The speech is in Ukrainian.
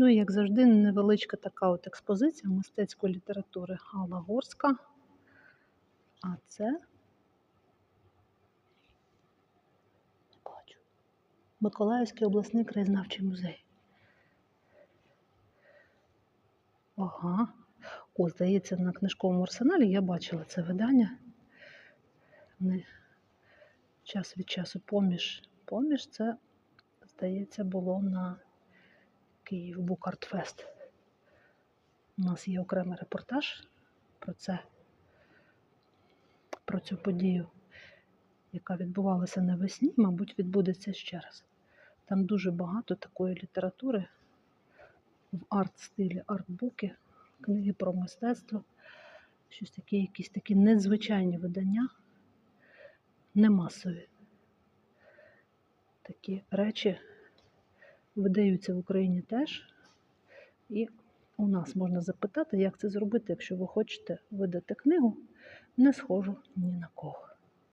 Ну і як завжди, невеличка така от експозиція мистецької літератури Алла Горська. А це бачу. Миколаївський обласний краєзнавчий музей. Ага. О, здається, на книжковому арсеналі я бачила це видання. Вони час від часу поміж. Поміж це, здається, було на Київ Букартфест. У нас є окремий репортаж про це, про цю подію, яка відбувалася навесні, мабуть, відбудеться ще раз. Там дуже багато такої літератури в арт-стилі, артбуки, книги про мистецтво, щось таке, якісь такі незвичайні видання, не масові. Такі речі видаються в Україні теж. І у нас можна запитати, як це зробити, якщо ви хочете видати книгу, не схожу ні на кого.